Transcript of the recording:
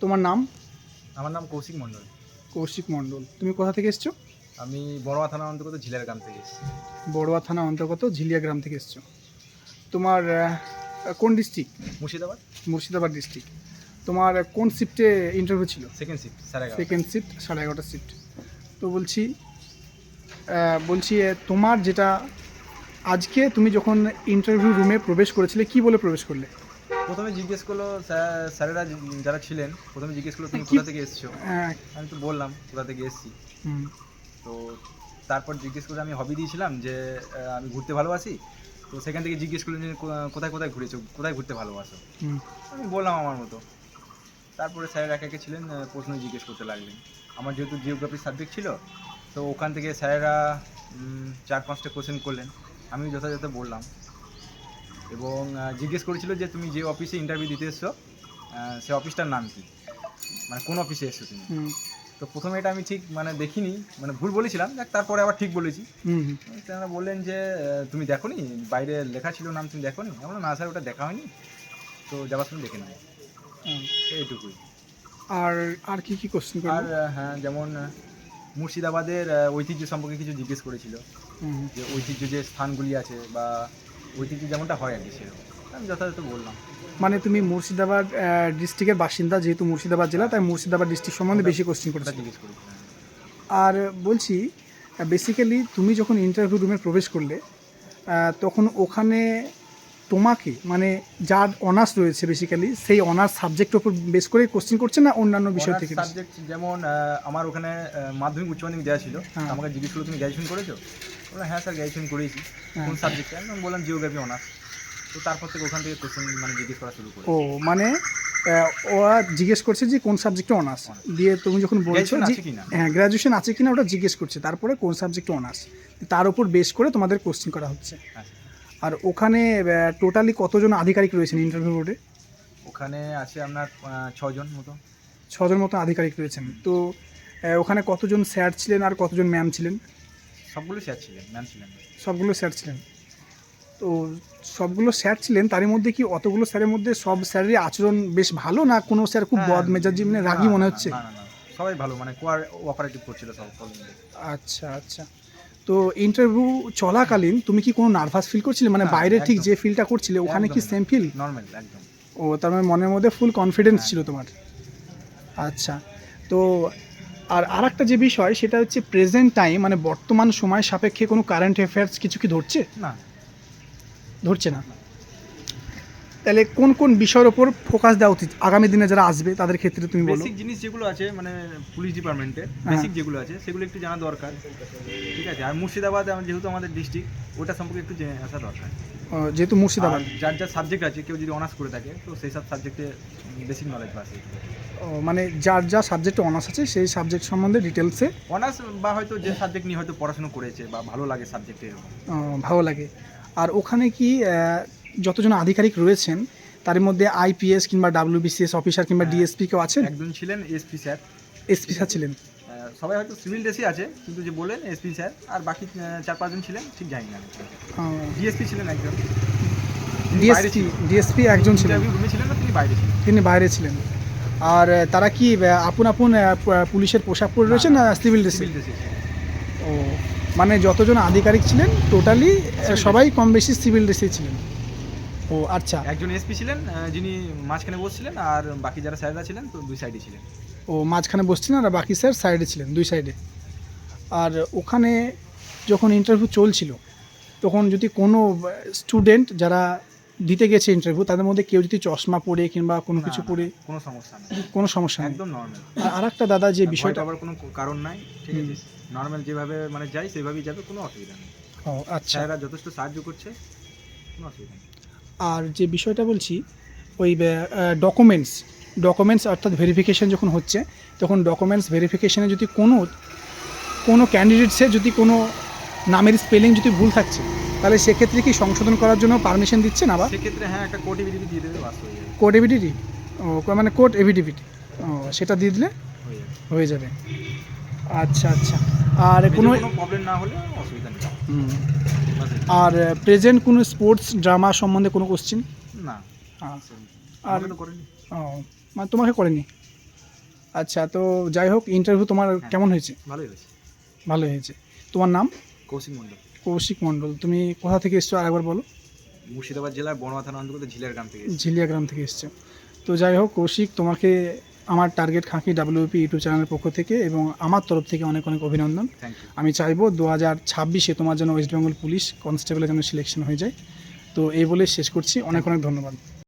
তোমার নাম? আমার নাম কৌশিক মণ্ডল। কৌশিক মণ্ডল। তুমি কোথা থেকে এসছো? আমি বড়োয়া থানার অন্তর্গত ঝিলের গ্রাম থেকে এসেছি। বড়োয়া থানা অন্তর্গত ঝিলিয়া গ্রাম থেকে এসছো। তোমার কোন ডিস্ট্রিক্ট মুর্শিদাবাদ। মুর্শিদাবাদ ডিস্ট্রিক্ট তোমার কোন শিফটে ইন্টারভিউ ছিল? সেকেন্ড শিফট সাড়ে সেকেন্ড শিফট সাড়ে এগারোটা শিফট তো বলছি বলছি তোমার যেটা আজকে তুমি যখন ইন্টারভিউ রুমে প্রবেশ করেছিলে কি বলে প্রবেশ করলে? প্রথমে জিজ্ঞেস করল স্যার- স্যারেরা যারা ছিলেন প্রথমে জিজ্ঞেস করল তুমি কোথা থেকে এসছো? আহ, আমি তো বললাম কোথা থেকে এসেছি? হুম, তো তারপর জিজ্ঞেস করে আমি হবি দিয়েছিলাম যে আমি ঘুরতে ভালোবাসি? তো সেখান থেকে জিজ্ঞেস করলেন যে কোথায় কোথায় ঘুরেছো? কোথায় ঘুরতে ভালোবাসো? হুম, আমি বললাম আমার মতো। তারপরে স্যার একে একে ছিলেন প্রশ্ন জিজ্ঞেস করতে লাগলেন। আমার যেহেতু জিওগ্রাফি সাবজেক্ট ছিল তো ওখান থেকে স্যারেরা চার পাঁচটা কোশ্চেন করলেন। আমি যথাযথ বললাম। এবং জিজ্ঞেস করেছিল যে তুমি যে অফিসে ইন্টারভিউ দিতে এসছো সে অফিসটার নাম কি? মানে কোন অফিসে এসছো তুমি? তো প্রথমে এটা আমি ঠিক মানে দেখিনি মানে ভুল বলেছিলাম দেখ তারপরে আবার ঠিক বলেছি। তেনারা বললেন যে তুমি দেখো নি বাইরে লেখা ছিল নাম তুমি দেখো নি বললাম, না স্যার ওটা দেখা হয়নি। তো যাবার সময় দেখে নেব। এইটুকুই। আর আর কি কি কোশ্চেন আর হ্যাঁ যেমন মুর্শিদাবাদের ঐতিহ্য সম্পর্কে কিছু জিজ্ঞেস করেছিল। যে ঐতিহ্য যে স্থানগুলি আছে বা ঐতিহ্য যেমনটা হয় আর কি সেরকম। আমি যথাযথ বললাম। মানে তুমি মুর্শিদাবাদ ডিস্ট্রিক্টের বাসিন্দা যেহেতু মুর্শিদাবাদ জেলা তাই মুর্শিদাবাদ ডিস্ট্রিক্ট সম্বন্ধে বেশি কোশ্চেন করতে জিজ্ঞেস করেছিলাম আর বলছি বেসিক্যালি তুমি যখন ইন্টারভিউ রুমে প্রবেশ করলে তখন ওখানে তোমাকে মানে যার অনার্স রয়েছে বেসিক্যালি সেই অনার্স সাবজেক্টের উপর বেস করে কোশ্চেন করছে না অন্যান্য বিষয় থেকে সাবজেক্ট যেমন আমার ওখানে মাধ্যমিক উচ্চ মাধ্যমিক দেওয়া ছিল। হ্যাঁ। আমাকে জিজ্ঞেস করল তুমি গ্র্যাজুয়েশন করেছ? বললাম হ্যাঁ স্যার গ্র্যাজুয়েশন করেছি হ্যাঁ। কোন সাবজেক্টে আমি বললাম জিওগ্রাফি অনার্স তো তারপর থেকে ওখান থেকে কোশ্চেন মানে জিজ্ঞেস করা শুরু করে ও মানে ওরা জিজ্ঞেস করছে যে কোন সাবজেক্টে অনার্স দিয়ে তুমি যখন বলছো যে? হ্যাঁ গ্র্যাজুয়েশন আছে কিনা ওটা জিজ্ঞেস করছে। তারপরে কোন সাবজেক্টে অনার্স তার উপর বেস করে তোমাদের কোশ্চেন করা হচ্ছে। হ্যাঁ। আর ওখানে টোটালি কতজন আধিকারিক রয়েছেন ইন্টারভিউ বোর্ডে ওখানে আছে আপনার ছজন মতো। ছজন মতো আধিকারিক রয়েছেন। তো ওখানে কতজন স্যার ছিলেন আর কতজন ম্যাম ছিলেন? সবগুলো স্যার ছিলেন ম্যাম ছিলেন। সবগুলো স্যার ছিলেন। তো সবগুলো স্যার ছিলেন তার মধ্যে কি অতগুলো স্যারের মধ্যে সব স্যারের আচরণ বেশ ভালো না কোনো স্যার খুব হ্যাঁ, বদ মেজাজি মানে রাগি মনে হচ্ছে? না না না সবাই ভালো মানে কোয়ার অপারেটিভ করছিল সব সব আচ্ছা আচ্ছা। তো ইন্টারভিউ চলাকালীন তুমি কি কোনো নার্ভাস ফিল করছিলে? মানে বাইরে ঠিক যে ফিলটা করছিলে ওখানে কি সেম ফিল নর্মাল একদম। ও তার মানে মনের মধ্যে ফুল কনফিডেন্স হ্যাঁ। ছিল তোমার। আচ্ছা তো আর আরেকটা যে বিষয় সেটা হচ্ছে প্রেজেন্ট টাইম মানে বর্তমান সময় সাপেক্ষে কোনো কারেন্ট অ্যাফেয়ার্স কিছু কি ধরছে? না। ধরছে না। তাহলে কোন কোন বিষয়ের ওপর ফোকাস দেওয়া উচিত? আগামী দিনে যারা আসবে তাদের ক্ষেত্রে তুমি বলো। বেসিক জিনিস যেগুলো আছে মানে পুলিশ ডিপার্টমেন্টে। বেসিক যেগুলো আছে সেগুলো একটু জানা দরকার। ঠিক আছে? আর মুর্শিদাবাদ যেহেতু আমাদের ডিস্ট্রিক্ট ওটা সম্পর্কে একটু জেনে আসা দরকার। যেহেতু মুর্শিদাবাদ। যার যার সাবজেক্ট আছে কেউ যদি অনার্স করে থাকে তো সেই সব সাবজেক্টে বেসিক নলেজ আছে মানে যার যা সাবজেক্টে অনার্স আছে সেই সাবজেক্ট সম্বন্ধে ডিটেলসে অনার্স বা হয়তো যে সাবজেক্ট নিয়ে হয়তো পড়াশোনা করেছে বা ভালো লাগে সাবজেক্টে ভালো লাগে। আর ওখানে কি যতজন আধিকারিক রয়েছেন তার মধ্যে আইপিএস কিংবা ডাব্লিউবিসিএস অফিসার কিংবা হ্যাঁ। ডিএসপি কেউ আছেন? একজন ছিলেন এসপি স্যার। এসপি স্যার ছিলেন। সবাই হয়তো সিভিল ড্রেসই আছে কিন্তু যে বললেন এসপি স্যার আর বাকি চার পাঁচজন ছিলেন ঠিক জানি না। ডিএসপি ছিলেন একজন। ডিএসপি। ডিএসপি একজন ছিলেন। রুমে ছিলেন তিনি বাইরে ছিলেন? তিনি বাইরে ছিলেন। আর তারা কি আপন আপন পুলিশের পোশাক পরে রয়েছে না সিভিল ড্রেসে ও মানে যতজন আধিকারিক ছিলেন টোটালি সবাই কম বেশি সিভিল ড্রেসে ছিলেন। ও আচ্ছা। একজন এসপি ছিলেন যিনি মাঝখানে বসছিলেন আর বাকি যারা স্যাররা ছিলেন তো দুই সাইডে ছিলেন। ও মাঝখানে বসছিলেন আর বাকি স্যার সাইডে ছিলেন দুই সাইডে আর ওখানে যখন ইন্টারভিউ চলছিল তখন যদি কোনো স্টুডেন্ট যারা দিতে গেছে ইন্টারভিউ তাদের মধ্যে কেউ যদি চশমা পরে কিংবা কোনো কিছু পরে কোনো সমস্যা নেই। কোনো সমস্যা নেই। একদম নর্মাল আর আরেকটা দাদা যে বিষয়টা আবার কোনো কারণ নাই ঠিক আছে? নর্মাল যেভাবে মানে যাই সেভাবেই যাবে কোনো অসুবিধা নেই। ও আচ্ছা। স্যাররা যথেষ্ট সাহায্য করছে কোনো অসুবিধা নেই। আর যে বিষয়টা বলছি ওই ডকুমেন্টস ডকুমেন্টস অর্থাৎ ভেরিফিকেশান যখন হচ্ছে তখন ডকুমেন্টস ভেরিফিকেশানে যদি কোনো কোনো ক্যান্ডিডেটসের যদি কোনো নামের স্পেলিং যদি ভুল থাকছে তাহলে সেক্ষেত্রে কি সংশোধন করার জন্য পারমিশন দিচ্ছে না বা সেক্ষেত্রে হ্যাঁ একটা কোড এভিডিটি দিয়ে দেবে কোড এভিডিটি ও মানে কোড এভিডিভিটি ও সেটা দিয়ে দিলে হয়ে যাবে। আচ্ছা আচ্ছা। আর কোনো প্রবলেম না হলে অসুবিধা নেই। হুম। আর প্রেজেন্ট কোনো স্পোর্টস ড্রামা সম্বন্ধে কোনো কোশ্চিন না। আর মানে তোমাকে করেনি? আচ্ছা তো যাই হোক ইন্টারভিউ তোমার হ্যাঁ। কেমন হয়েছে? ভালোই হয়েছে। ভালো হয়েছে। তোমার নাম? কৌশিক মণ্ডল। কৌশিক মণ্ডল। তুমি কোথা থেকে এসছো? আরেকবার বলো। মুর্শিদাবাদ জেলার বড়মা থানা অন্তর্গত ঝিলের গ্রাম থেকে। ঝিলিয়া গ্রাম থেকে এসছো। তো যাই হোক কৌশিক তোমাকে আমার টার্গেট খাঁকি ডাব্লিউপি ইউটিউব চ্যানেলের পক্ষ থেকে এবং আমার তরফ থেকে অনেক অনেক অভিনন্দন। আমি চাইব দু হাজার ছাব্বিশে তোমার জন্য ওয়েস্ট বেঙ্গল পুলিশ কনস্টেবলের জন্য সিলেকশন হয়ে যায়। তো এই বলে শেষ করছি। অনেক অনেক ধন্যবাদ।